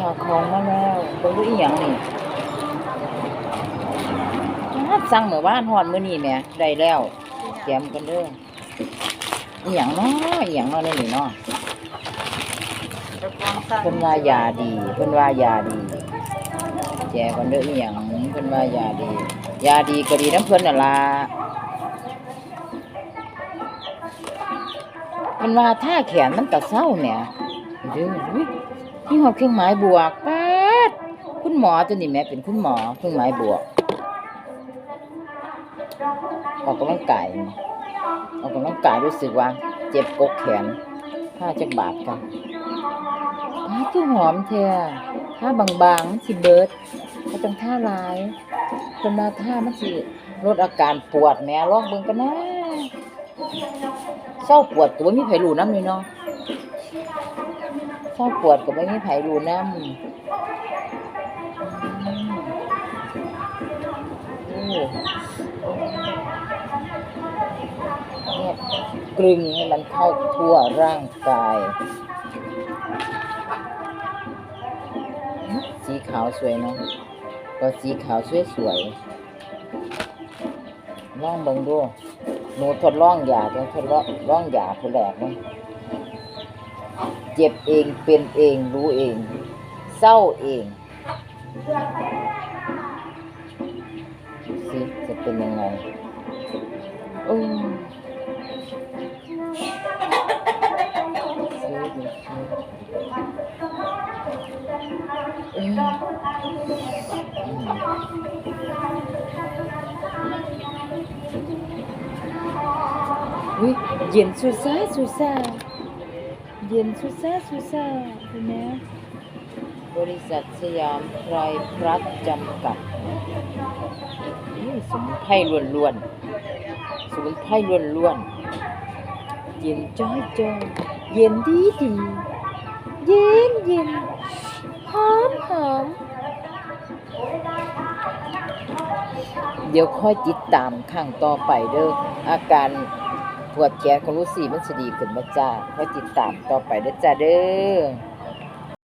ค่ะของมาแล้วบิ่งดูอีหยังนี่อ้าวสั่งเมื่อวานฮอดมื้อนี้แหมได้แล้วแจมกันเด้ออีหยังเนาะอีหยังเนาะในนี่เนาะเพิ่นว่ายาดีเพิ่นว่ายาดีแจกกันเด้ออีหยังเพิ่นว่ายาดี ยาดีก็ดีน้ำเพิ่นน่ะล่ะเพิ่นว่าถ้าแขนมันก็เศร้าแหมเด้ออุ๊ย นี่หอบเครื่องหมายบวกปาดคุณหมอตัวนี้แม่เป็นคุณหมอเครื่องหมายบวก ออกกำลังกายออกกำลังกายรู้สึกว่า เจ็บกกแขนถ้าจักบาทกันอ้าคือหอมแท้ท่าบางๆสิเบิดก็ต้องท่าลายเพิ่นมาท่ามันสิลดอาการปวดแม่ลองเบิ่งกันนะเศร้าปวดก็บ่มีไผรู้นำนี่เนาะ เศร้าปวดก็บ่มีไผ่รู้นำโอ้เนี่ยกลึงให้มันเข้าทั่วร่างกาย สีขาวสวยเนาะก็สีขาวสวยสวยๆลองบิ่งดูหนูทดลองยาต้องทดลองลองยาคนแรกเนาะ เจ็บเองเป็นเองรู้เอง เศร้าเองสิจะเป็นยังไงโอ้ซื้อดูซื้ออืมอุ้ยเย็นสุดซ่าสุดซ่า เย็นสุดซ่าสุดซ่าเห็นไหมบริษัทสยามไพรพลัสจำกัดนี่สมุนไพรล้วนๆสมุนไพรล้วนๆเย็นจ้อยจอยเย็นดีดีเย็นเย็นหอมหอมเดี๋ยวค่อยติดตามข้างต่อไปเด้ออาการป วดแขนของลูกสีมันจะดีขึ้นมาจ้าค่อยติดตามต่อไปเด้อจ้าเด้อ